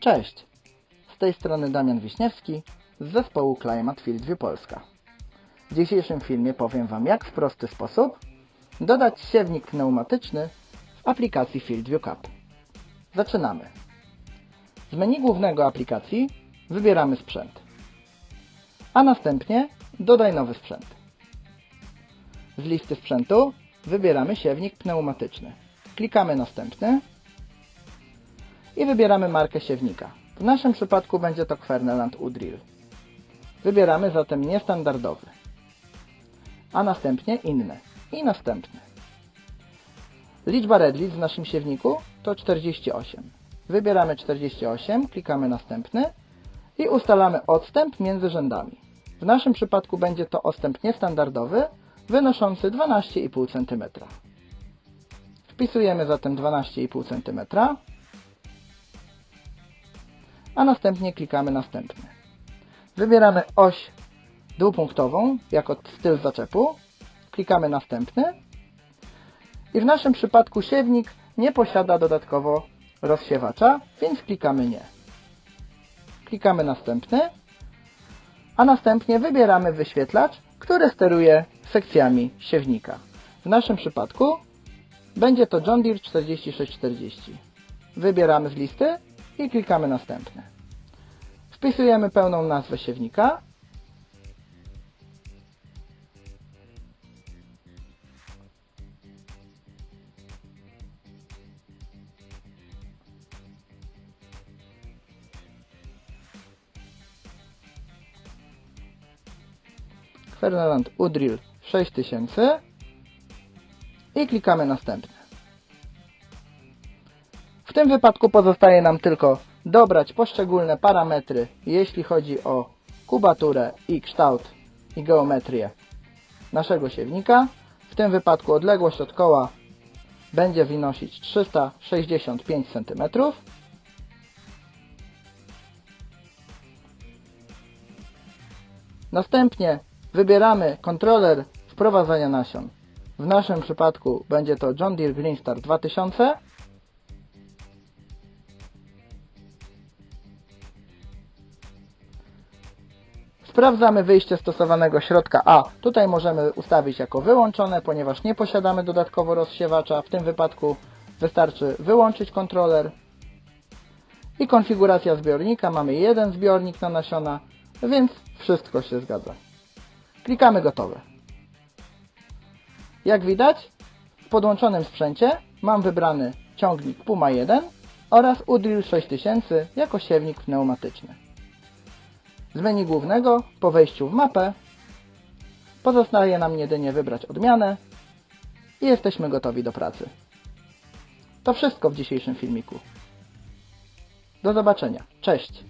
Cześć! Z tej strony Damian Wiśniewski z zespołu Climate Fieldview Polska. W dzisiejszym filmie powiem Wam, jak w prosty sposób dodać siewnik pneumatyczny w aplikacji Fieldview Cup. Zaczynamy. Z menu głównego aplikacji wybieramy sprzęt, a następnie dodaj nowy sprzęt. Z listy sprzętu wybieramy siewnik pneumatyczny. Klikamy następny i wybieramy markę siewnika. W naszym przypadku będzie to Kwerneland Udrill. Wybieramy zatem niestandardowy, a następnie inny i następny. Liczba redlic w naszym siewniku to 48. Wybieramy 48, klikamy następny i ustalamy odstęp między rzędami. W naszym przypadku będzie to odstęp niestandardowy wynoszący 12,5 cm. Wpisujemy zatem 12,5 cm a następnie klikamy następny. Wybieramy oś dwupunktową jako styl zaczepu, klikamy następny i w naszym przypadku siewnik nie posiada dodatkowo rozsiewacza, więc klikamy nie. Klikamy następny, a następnie wybieramy wyświetlacz, który steruje sekcjami siewnika. W naszym przypadku będzie to John Deere 4640. Wybieramy z listy i klikamy następny. Wpisujemy pełną nazwę siewnika. Ferdinand Udrill 6000 i klikamy następny. W tym wypadku pozostaje nam tylko dobrać poszczególne parametry, jeśli chodzi o kubaturę i kształt i geometrię naszego siewnika. W tym wypadku odległość od koła będzie wynosić 365 cm. Następnie wybieramy kontroler wprowadzania nasion. W naszym przypadku będzie to John Deere Greenstar 2000 Sprawdzamy wyjście stosowanego środka A. Tutaj możemy ustawić jako wyłączone, ponieważ nie posiadamy dodatkowo rozsiewacza. W tym wypadku wystarczy wyłączyć kontroler. I konfiguracja zbiornika. Mamy jeden zbiornik na nasiona, więc wszystko się zgadza. Klikamy gotowe. Jak widać, w podłączonym sprzęcie mam wybrany ciągnik Puma 1 oraz Udrill 6000 jako siewnik pneumatyczny. Z menu głównego po wejściu w mapę pozostaje nam jedynie wybrać odmianę i jesteśmy gotowi do pracy. To wszystko w dzisiejszym filmiku. Do zobaczenia. Cześć!